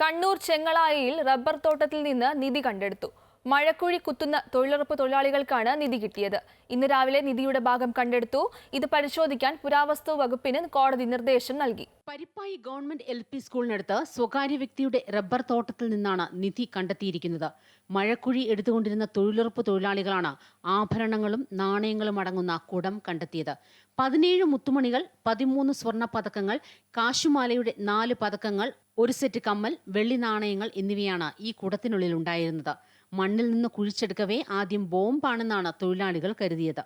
Kannur ചെങ്ങളായിയിൽ rubber തോട്ടത്തിൽ നിന്ന് നിധി കണ്ടെടുത്തു. മഴക്കുഴി കുത്തുന്ന തൊഴിലുറപ്പ് തൊഴിലാളികൾക്കാണ് നിധി കിട്ടിയത്. ഇന്ന് രാവിലെ നിധിയുടെ ഭാഗം കണ്ടെടുത്തു. ഇത് പരിശോധിക്കാൻ പുരാവസ്തു വകുപ്പിന് കോടതി നിർദ്ദേശം നൽകി. പരിപ്പായി ഗവൺമെന്റ് എൽ പി സ്കൂളിനടുത്ത് സ്വകാര്യ വ്യക്തിയുടെ റബ്ബർ തോട്ടത്തിൽ നിന്നാണ് നിധി കണ്ടെത്തിയിരിക്കുന്നത്. മഴക്കുഴി എടുത്തുകൊണ്ടിരുന്ന തൊഴിലുറപ്പ് തൊഴിലാളികളാണ് ആഭരണങ്ങളും നാണയങ്ങളും അടങ്ങുന്ന കുടം കണ്ടെത്തിയത്. പതിനേഴ് മുത്തുമണികൾ പതിമൂന്ന് സ്വർണ പതക്കങ്ങൾ കാശുമാലയുടെ നാല് പതക്കങ്ങൾ ഒരു സെറ്റ് കമ്മൽ വെള്ളി നാണയങ്ങൾ എന്നിവയാണ് ഈ കുടത്തിനുള്ളിൽ ഉണ്ടായിരുന്നത്. മണ്ണിൽ നിന്ന് കുഴിച്ചെടുക്കവേ ആദ്യം ബോംബാണെന്നാണ് തൊഴിലാളികൾ കരുതിയത്.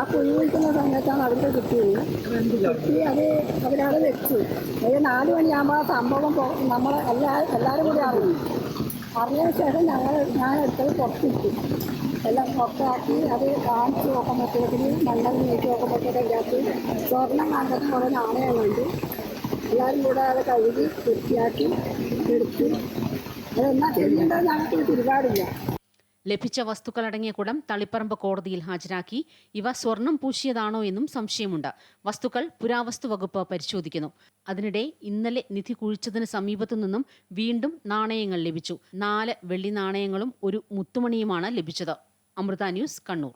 ആ കുഴി കുഴിക്കുന്ന സമയത്താണ് അവർക്ക് കിട്ടിയത്. കിട്ടി അത് അവരവിടെ വെച്ചു. ഒരു നാല് മണിയാകുമ്പോൾ ആ സംഭവം നമ്മൾ എല്ലാ എല്ലാവരും കൂടി അറിഞ്ഞു. അറിഞ്ഞതിന് ശേഷം ഞങ്ങൾ ഞാൻ എടുത്തത് പുറത്തിട്ടു. എല്ലാം പുറത്താക്കി അത് കാണിച്ച് നോക്കുമ്പോഴത്തേക്കിന് മണ്ണിൽ നീക്കി നോക്കുമ്പോഴത്തേക്ക് അതിനകത്ത് സ്വർണം നാണയങ്ങളുണ്ട്. എല്ലാവരും കൂടെ അത് കഴുകി വൃത്തിയാക്കി എടുത്തു. ലഭിച്ച വസ്തുക്കളടങ്ങിയ കുടം തളിപ്പറമ്പ് കോടതിയിൽ ഹാജരാക്കി. ഇവ സ്വർണം പൂശിയതാണോ എന്നും സംശയമുണ്ട്. വസ്തുക്കൾ പുരാവസ്തു വകുപ്പ് പരിശോധിക്കുന്നു. അതിനിടെ ഇന്നലെ നിധി കുഴിച്ചതിന് സമീപത്തു നിന്നും വീണ്ടും നാണയങ്ങൾ ലഭിച്ചു. നാല് വെള്ളി നാണയങ്ങളും ഒരു മുത്തുമണിയുമാണ് ലഭിച്ചത്. അമൃത ന്യൂസ് കണ്ണൂർ.